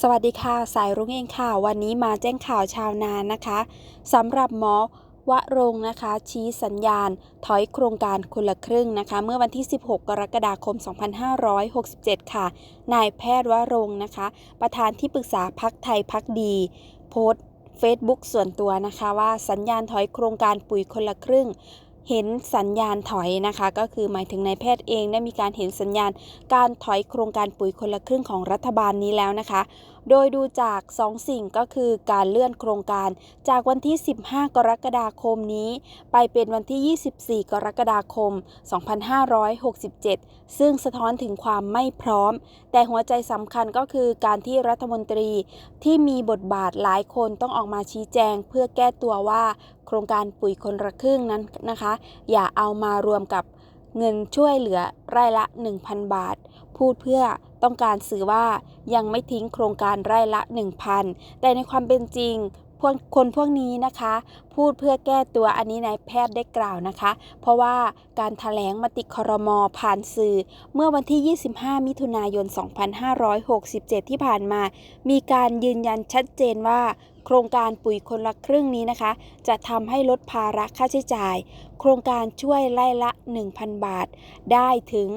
สวัสดีค่ะ สายรุ้งเองค่ะ วันนี้มาแจ้งข่าวชาวนานนะคะสำหรับหมอวะรงนะคะ ชี้สัญญาณ ถอยโครงการคนละครึ่งนะคะ เมื่อวันที่ 16 กรกฎาคม 2567 ค่ะ นายแพทย์วะรงนะคะ ประธานที่ปรึกษาพักไทยพักดี โพสต์ Facebook ส่วนตัวนะคะว่าสัญญาณถอยโครงการปุ๋ยคนละครึ่ง เห็นสัญญาณถอยนะคะ ก็คือหมายถึงนายแพทย์เองได้มีการเห็นสัญญาณ การถอยโครงการปุ๋ยคนละครึ่งของรัฐบาลนี้แล้วนะคะ โดยดูจาก 2 สิ่งก็คือการเลื่อนโครงการจากวันที่ 15 กรกฎาคมนี้ ไปเป็นวันที่ 24 กรกฎาคม 2567 ซึ่งสะท้อนถึงความไม่พร้อม แต่หัวใจสำคัญก็คือการที่รัฐมนตรีที่มีบทบาทหลายคนต้องออกมาชี้แจง เพื่อแก้ตัวว่าโครงการปุ๋ยคนละครึ่งนั้นนะคะ อย่าเอามารวมกับ เงินช่วยเหลือไร่ละ 1,000 บาท พูดเพื่อต้องการสื่อว่ายังไม่ทิ้งโครงการไร่ละ 1,000 แต่ในความเป็นจริง คนพวกนี้นะคะ พูดเพื่อแก้ตัวอันนี้นายแพทย์ได้กล่าวนะคะ เพราะว่าการถแถลงมติครมผ่านสื่อ เมื่อวันที่ 25 มิถุนายน 2567 ที่ผ่านมา มีการยืนยันชัดเจนว่าโครงการปุ๋ยคนละครึ่งนี้นะคะ จะทำให้ลดภาระค่าใช้จ่าย โครงการช่วยไล่ละ 1,000 บาท ได้ถึง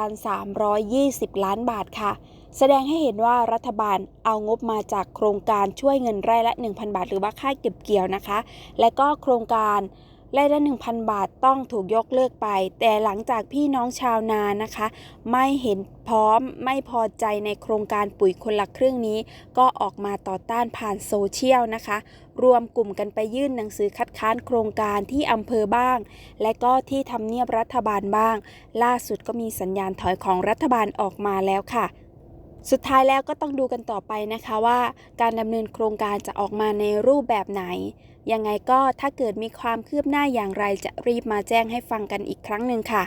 24,320 ล้านบาทค่ะ แสดงให้เห็นว่ารัฐบาลเอางบมาจากโครงการช่วยเงินไร่ละ 1,000 บาท หรือว่าค่าเก็บเกี่ยวนะคะ และก็โครงการไร่ละ 1,000 บาทต้องถูกยกเลิกไป แต่หลังจากพี่น้องชาวนานะคะ ไม่เห็นพร้อมไม่พอใจในโครงการปุ๋ยคนละครึ่งนี้ ก็ออกมาต่อต้านผ่านโซเชียลนะคะ รวมกลุ่มกันไปยื่นหนังสือคัดค้านโครงการที่อำเภอบ้าง และก็ที่ทำเนียบรัฐบาลบ้าง ล่าสุดก็มีสัญญาณถอยของรัฐบาลออกมาแล้วค่ะ สุดท้ายแล้วก็ต้องดูกันต่อไปนะคะว่าการดำเนินโครงการจะออกมาในรูปแบบไหน ยังไงก็ถ้าเกิดมีความคืบหน้าอย่างไรจะรีบมาแจ้งให้ฟังกันอีกครั้งหนึ่งค่ะ